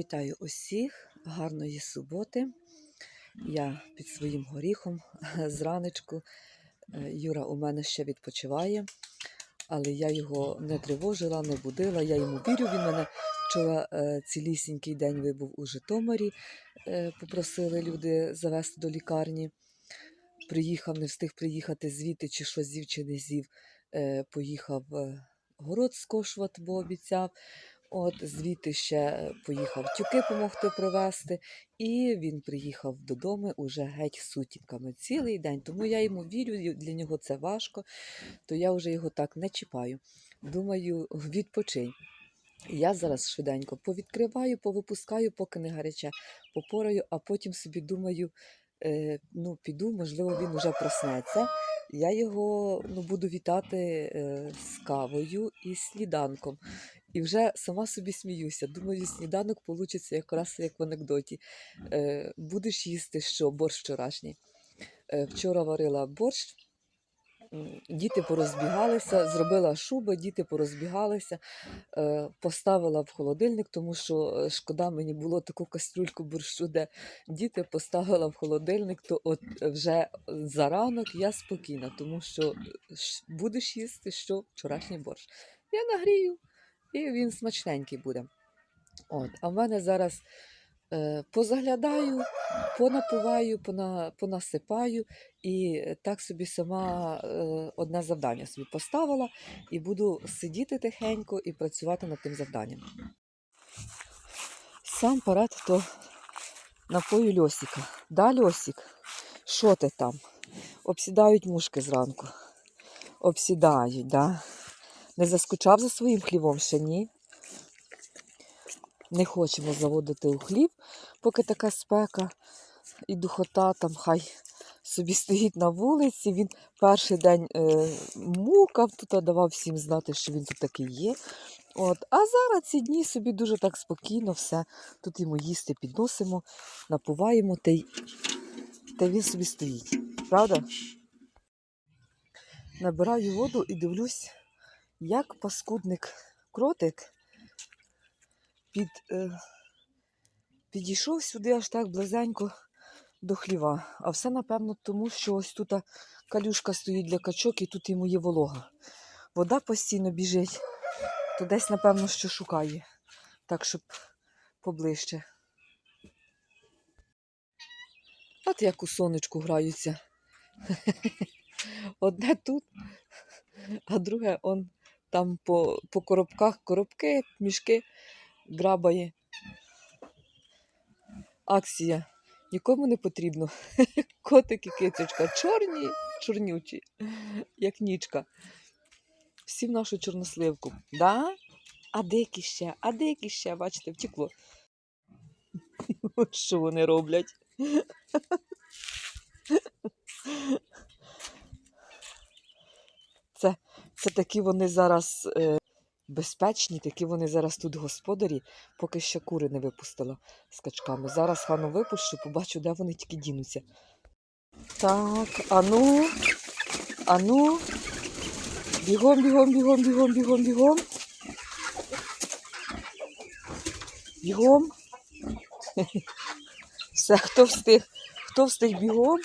Вітаю усіх, гарної суботи. Я під своїм горіхом зранечку. Е, Юра у мене ще відпочиває, але я його не тривожила, не будила. Я йому вірю. Він мене вчора е, цілісінький день вибув у Житомирі. Е, Попросили люди завести до лікарні. Приїхав, не встиг приїхати звідти, чи що з'їв, чи не з'їв. Е, Поїхав город скошувати, бо обіцяв. От звідти ще е, поїхав тюки допомогти привезти, і він приїхав додому уже геть сутінками цілий день. Тому я йому вірю, для нього це важко, то я вже його так не чіпаю. Думаю, відпочинь. Я зараз швиденько повідкриваю, повипускаю, поки не гаряче, попораю, а потім собі думаю, е, ну, піду, можливо, він уже проснеться. Я його ну, буду вітати е, з кавою і сніданком. І вже сама собі сміюся. Думаю, сніданок вийде якраз як в анекдоті. Е, будеш їсти що? Борщ вчорашній. Е, вчора варила борщ. Діти порозбігалися, зробила шуби, діти порозбігалися, е, поставила в холодильник, тому що е, шкода мені було таку кастрюльку борщу, де діти поставила в холодильник, то от вже за ранок я спокійна, тому що е, будеш їсти що вчорашній борщ. Я нагрію, і він смачненький буде. От, а в мене зараз е, позаглядаю, понапуваю, пона, понасипаю, і так собі сама е, одне завдання собі поставила, і буду сидіти тихенько і працювати над тим завданням. Сам парад то напою Льосіка. Да, Льосік? Що ти там? Обсідають мушки зранку. Обсідають, да? Не заскучав за своїм хлівом ще ні. Не хочемо заводити у хліб, поки така спека і духота там хай собі стоїть на вулиці. Він перший день е, мукав, тут давав всім знати, що він тут такий є. От. А зараз ці дні собі дуже так спокійно все. Тут йому їсти підносимо, напуваємо, та й, та він собі стоїть. Правда? Набираю воду і дивлюсь, як паскудник кротик під, е, підійшов сюди аж так близенько до хліва. А все, напевно, тому що ось тут калюшка стоїть для качок і тут йому є волога. Вода постійно біжить, то десь, напевно, що шукає, так, щоб поближче. От як у сонечку граються. Одне тут, а друге он там по, по коробках коробки, мішки грабає. Акція. Нікому не потрібно. Котик і кицечка чорні, чорнючі, як нічка. Всі в нашу чорносливку. Да? А деякі ще, а деякі ще, бачите, втекло. Що вони роблять? Це, такі вони зараз е, безпечні, такі вони зараз тут господарі, поки ще кури не випустила з качками. Зараз хану випущу, побачу, де вони тільки дінуться. Так, ану, ану. Бігом, бігом, бігом, бігом, бігом, бігом. Бігом. Все, хто встиг, хто встиг бігом,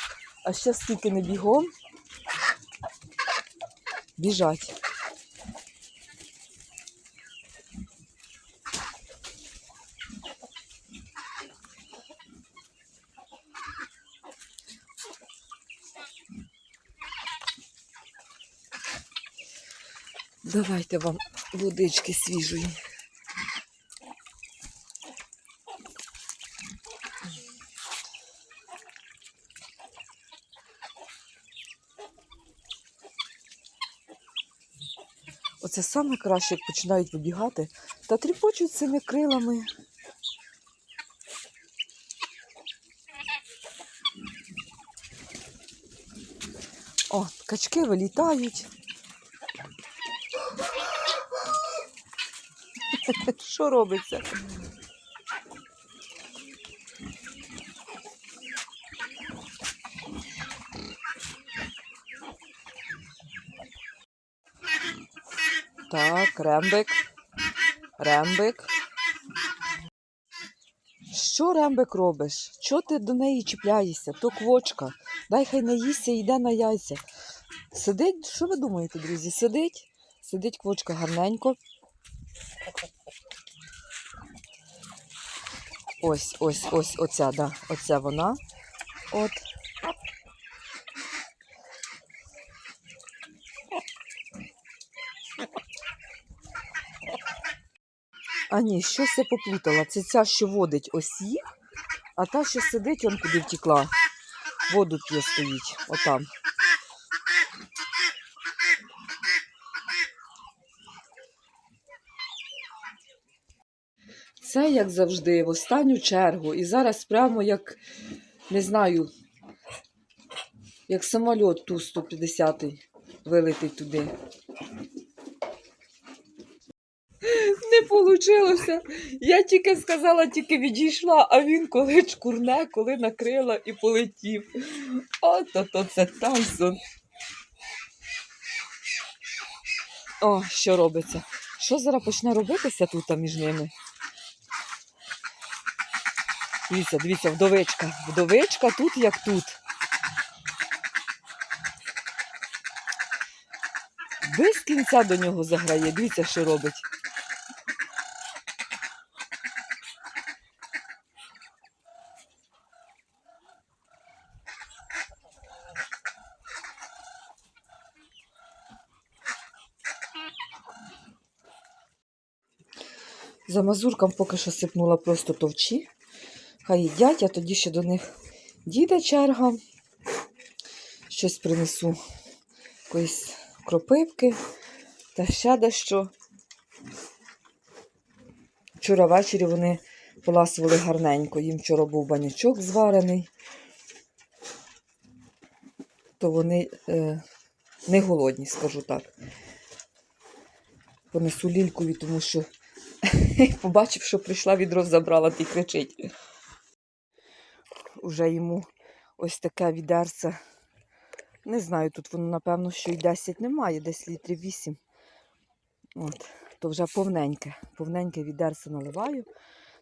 а ще скільки не бігом. Біжать. Давайте вам водички свіжої. Оце саме краще, як починають вибігати та тріпочуть цими крилами. О, качки вилітають. Що робиться? Так, рембик. Рембик. Що рембик робиш? Чого ти до неї чіпляєшся? То квочка. Дай хай наїсться і йде на яйця. Сидить, що ви думаєте, друзі? Сидить, сидить квочка гарненько. Ось, ось, ось, оця, да, оця вона. От. А ні, щось я поплутала. Це ця, що водить ось їх, а та, що сидить, он куди втекла. Воду п'є стоїть, отам. Це, як завжди, в останню чергу. І зараз прямо як, не знаю, як самоліт ту 150 вилетить туди. Не вийшло. Я тільки сказала, тільки відійшла, а він коли чкурне, коли накрила і полетів. Ото то це Тайсон. О, що робиться? Що зараз почне робитися тут між ними? Дивіться, дивіться, вдовичка. Вдовичка тут як тут. Без кінця до нього заграє. Дивіться, що робить. За мазуркам поки що сипнула просто товчі. Хай їдять, а тоді ще до них діда черга. Щось принесу якоїсь кропивки та ще дещо. Вчора ввечері вони поласували гарненько. Їм вчора був банячок зварений, то вони е, не голодні, скажу так. Понесу лількові, тому що побачив, що прийшла відро забрала, ти кричить. Уже йому ось таке відерце. Не знаю, тут воно, напевно, що й 10 немає, десь літрів 8. От, то вже повненьке. Повненьке відерце наливаю.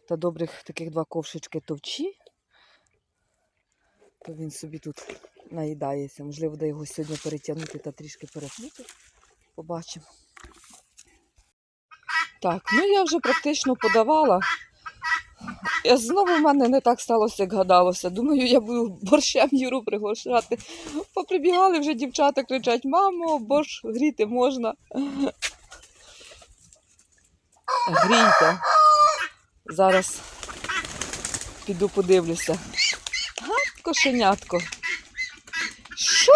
Та добрих таких два ковшички товчі. То він собі тут наїдається. Можливо, де його сьогодні перетягнути та трішки перепнути. Побачимо. Так, ну я вже практично подавала. Я знову в мене не так сталося, як гадалося. Думаю, я буду борщем Юру приглашати. Поприбігали вже дівчата, кричать: мамо, борщ гріти можна. Грійте. Зараз піду подивлюся. Га, кошенятко. Що,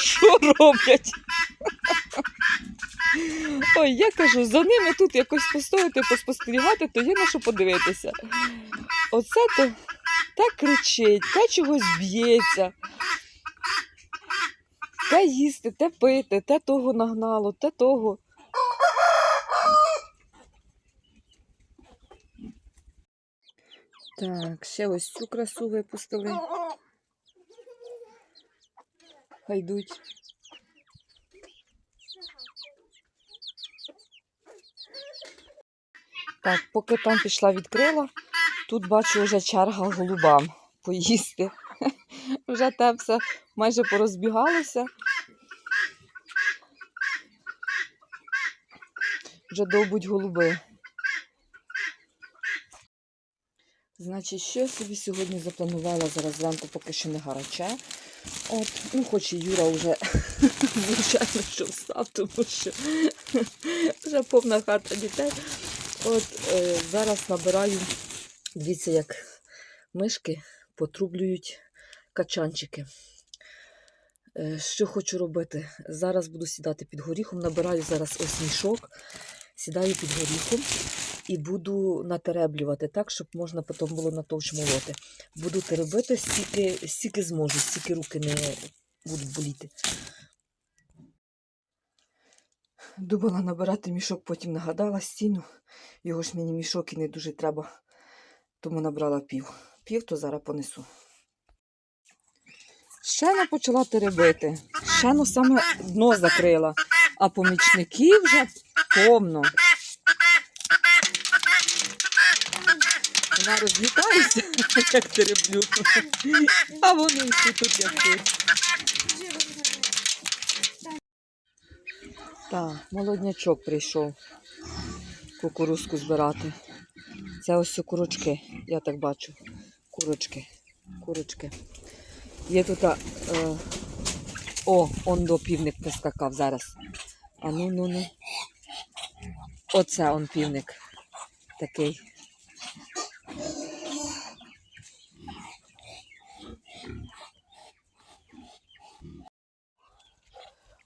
що роблять? Ой, я кажу, за ними тут якось постояти, поспостерігати, то є на що подивитися. Оце то те кричить, те чогось б'ється, те їсти, те пити, те того нагнало, те того. Так, ще ось цю красу випустили. Хай йдуть. Так, поки там пішла відкрила, тут бачу вже черга голубам поїсти. Вже те все майже порозбігалося. Вже довбуть голуби. Значить, що я собі сьогодні запланувала зараз зранку, поки що не гаряче. От, ну, хоч і Юра вже, звичайно, що встав, тому що вже повна хата дітей. От е, зараз набираю, дивіться, як мишки потрублюють качанчики. Е, що хочу робити? Зараз буду сідати під горіхом, набираю зараз ось мішок, сідаю під горіхом і буду натереблювати так, щоб можна потім було на товч молоти. Буду теребити стільки, стільки зможу, стільки руки не будуть боліти. Думала набирати мішок, потім нагадала стіну. Його ж мені мішок і не дуже треба, тому набрала пів. Пів, то зараз понесу. Ще не почала теребити. Ще ну саме дно закрила, а помічників вже повно. Вона розлітається, як тереблю. А вони всі тут як тут. Так, молоднячок прийшов кукурузку збирати. Це ось курочки, я так бачу. Курочки. Курочки. Є тут. Е, о, он до півник прискакав зараз. А ну ну ну. Оце он півник. Такий.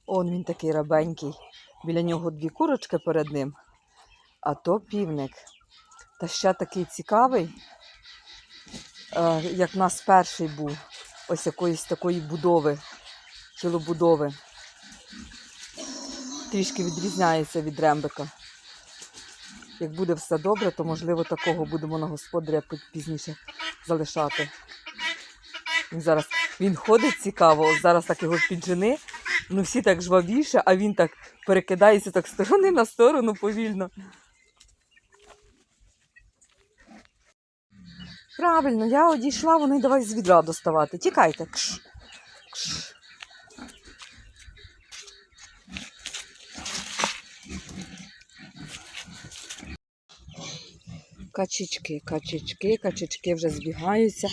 Он він такий рабенький. Біля нього дві курочки перед ним, а то півник. Та ще такий цікавий, е, як в нас перший був, ось якоїсь такої будови, тілобудови. Трішки відрізняється від рембика. Як буде все добре, то можливо такого будемо на господаря пізніше залишати. Він зараз він ходить цікаво, зараз так його піджени, ну всі так жвавіше, а він так перекидається так сторони на сторону повільно. Правильно, я одійшла, вони давай з відра доставати. Тікайте. Кш, кш. Качечки, качечки, качечки вже збігаються.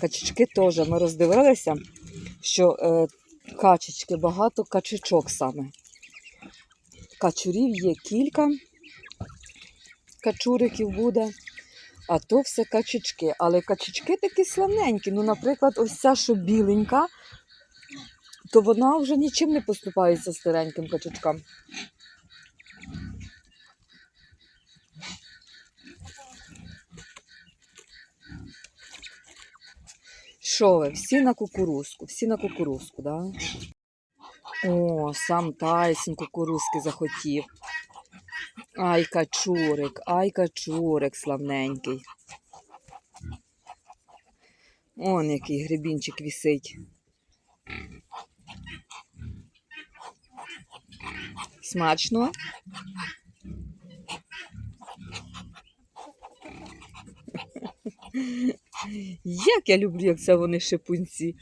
Качечки теж ми роздивилися, що е, качечки, багато качечок саме. Качурів є кілька, качуриків буде, а то все качечки. Але качечки такі славненькі. Ну, наприклад, ось ця, що біленька, то вона вже нічим не поступається стареньким качечкам. Що ви? Всі на кукурузку, всі на кукурузку, да? О, сам Тайсон кукурузки захотів. Ай, качурик, ай, качурик славненький. Он який гребінчик вісить. Смачно? Як я люблю, як це вони шипунці.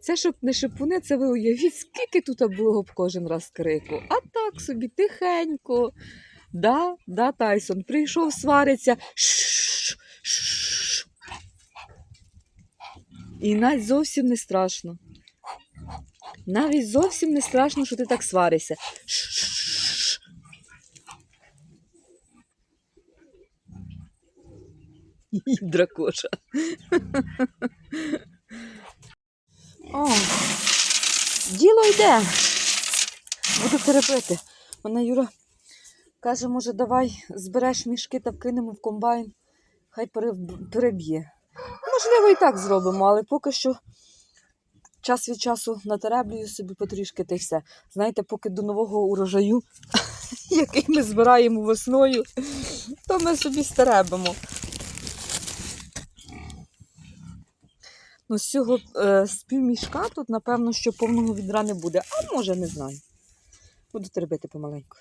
Це щоб не шипуни, це ви уявіть, скільки тут було б кожен раз крику. А так собі тихенько. Да, да, Тайсон, прийшов, свариться. І навіть зовсім не страшно. Навіть зовсім не страшно, що ти так сваришся. Шш. І дракоша. О, діло йде. Буду теребити. Мене Юра каже, може, давай збереш мішки та вкинемо в комбайн, хай переб'є. Можливо, і так зробимо, але поки що час від часу натереблюю собі потрішки та й все. Знаєте, поки до нового урожаю, який ми збираємо весною, то ми собі стеребимо. Ну, з цього е, з півмішка тут, напевно, що повного відра не буде. А може, не знаю. Буду теребити помаленьку.